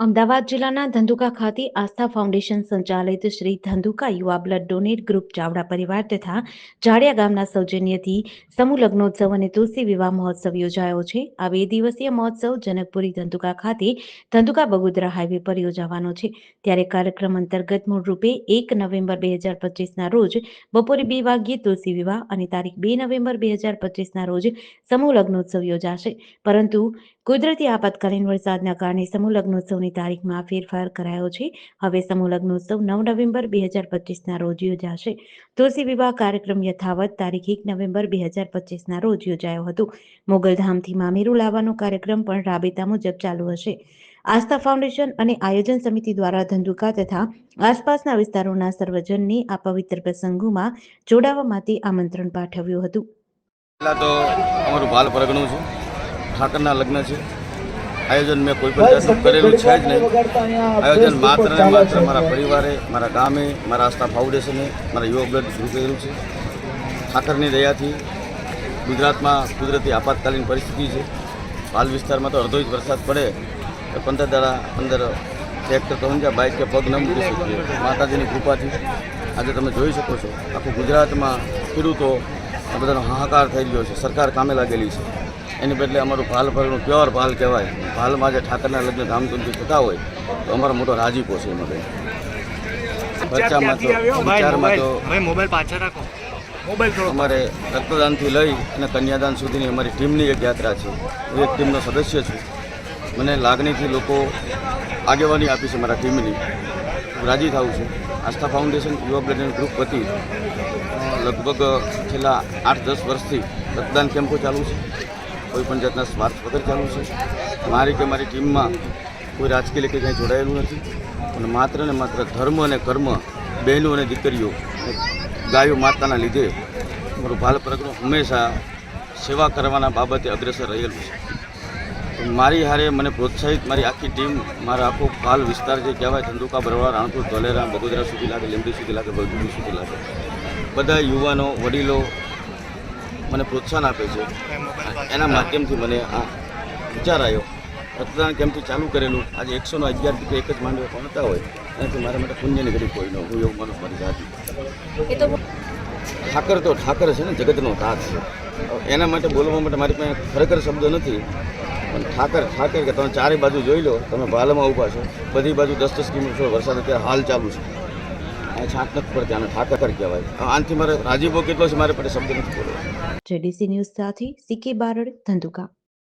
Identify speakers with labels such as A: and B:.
A: અમદાવાદ જિલ્લાના ધંધુકા ખાતે આસ્થા ફાઉન્ડેશન સંચાલિત શ્રી ધંધુકા યુવા બ્લડ ડોનેટ ગ્રુપ ચાવડા પરિવાર તથા જાડિયા ગામના સૌજન્યથી સમૂહ લગ્નોત્સવ અને તુલસી વિવાહ મહોત્સવ યોજાયો છે. આ બે દિવસીય મહોત્સવ જનકપુરી ધંધુકા ખાતે ધંધુકા બગોદરા હાઈવે પર યોજાવાનો છે. ત્યારે કાર્યક્રમ અંતર્ગત મૂળ રૂપે એક નવેમ્બર બે હજાર પચીસના રોજ બપોરે બે વાગ્યે તુલસી વિવાહ અને તારીખ બે નવેમ્બર બે હજાર પચીસના રોજ સમૂહ લગ્નોત્સવ યોજાશે. પરંતુ કુદરતી આપાતકાલીન વરસાદના કારણે સમૂહ લગ્નોત્સવની તારીખમાં ફેરફાર કરાયો છે. હવે સમૂહ લગ્નોત્સવ નવ નવેમ્બર બે હજાર પચીસના રોજ યોજાશે. તુલસી વિવાહ કાર્યક્રમ યથાવત તારીખ એક નવેમ્બર બે હજાર પચીસના રોજ યોજાયો હતો. મોગલધામથી મામેરું લાવવાનો કાર્યક્રમ પણ રાબેતા મુજબ ચાલુ હશે. આસ્થા ફાઉન્ડેશન અને આયોજન સમિતિ દ્વારા ધંધુકા તથા આસપાસના વિસ્તારોના સર્વજનને આ પવિત્ર પ્રસંગોમાં જોડાવા માટે આમંત્રણ પાઠવ્યું હતું.
B: પહેલાં તો અમારું બાલ પરગણું છે. ઠાકરના લગ્ન છે. આયોજન મેં કોઈ પણ જાતનું કરેલું છે જ નહીં. આયોજન માત્ર ને માત્ર મારા પરિવારે, મારા ગામે, મારા આસ્થા ફાઉન્ડેશને, મારા યુવા બ્લડ શરૂ કરેલું છે. ઠાકરની દયાથી ગુજરાતમાં કુદરતી આપાતકાલીન પરિસ્થિતિ છે. હાલ વિસ્તારમાં તો અડધો ઇંચ વરસાદ પડે. તો પંદર દાડા અંદર ટ્રેક્ટર તો સમજ્યા બાઇક કે પગ ન મૂકી શકીએ. માતાજીની કૃપાથી આજે તમે જોઈ શકો છો. આખું ગુજરાતમાં ખેડૂતો આ બધાનો હાહાકાર થઈ ગયો છે. સરકાર કામે લાગેલી છે. એની બદલે અમારું ભાલ ફરનું પ્યોર ભાલ કહેવાય. ભાલમાં જે ઠાકરના લગ્ન ધામધૂમથી થતા હોય તો અમારો મોટો રાજીપો છે એમાં ખર્ચામાં તો
C: મોબાઈલ. પાછળ રાખો.
B: અમારે રક્તદાનથી લઈ અને કન્યાદાન સુધીની અમારી ટીમની એક યાત્રા છે. હું એક ટીમનો સદસ્ય છું. મને લાગણીથી લોકો આગેવાની આપી છે મારા ટીમની. હું રાજી થાઉં છું. આસ્થા ફાઉન્ડેશન યુવા બ્લડ ગ્રુપ વતી. લગભગ છેલ્લા આઠ, દસ વર્ષથી રક્તદાન કેમ્પો ચાલુ છે. કોઈ પણ જાતના સ્વાર્થ વગર ચાલુ છે. મારી કે મારી ટીમમાં કોઈ રાજકીય કે કંઈ જોડાયેલું નથી. અને માત્ર ને માત્ર ધર્મ અને કર્મ, બહેનો અને દીકરીઓ ગાયો માતાના લીધે મારું ભાલ પ્રગનું હંમેશા સેવા કરવાના બાબતે અગ્રેસર રહેલું છે. મારી હારે મને પ્રોત્સાહિત મારી આખી ટીમ મારા આખો પાલ વિસ્તાર જે કહેવાય ધંધુકા બરવાડા રાણપુર ધોલેરા બગોદરા સુધી લાગે લીંબડી સુધી લાગે બગડું સુધી લાગે. બધા યુવાનો વડીલો મને પ્રોત્સાહન આપે છે. એના માધ્યમથી મને આ વિચાર આવ્યો. રક્તદાન કેમ્પથી ચાલુ કરેલું. આજે એકસો નો અગિયાર કે એક જ માંડવે પહોંચતા હોય. એનાથી મારા માટે પુણ્યની ઘડી કોઈ ન હું એવું માનું મારી જાતિ. ઠાકર તો ઠાકર છે ને જગતનો તાત છે. એના માટે બોલવા માટે મારી પાસે ખરેખર શબ્દ નથી. પણ ઠાકર ઠાકર કે તમે ચારે બાજુ જોઈ લો, તમે ભાલમાં ઊભા છો, બધી બાજુ દસ દસ કિલોમીટર વરસાદ અત્યારે હાલ ચાલુ છે. આ છાંટ પર ત્યાં ઠાકર કહેવાય. હવે આનાથી મારે રાજીપો કેટલો છે મારે પડે શબ્દ નથી બોલવો
A: જેડીસી ન્યૂઝ સાથે સીકે બારડ ધંધુકા.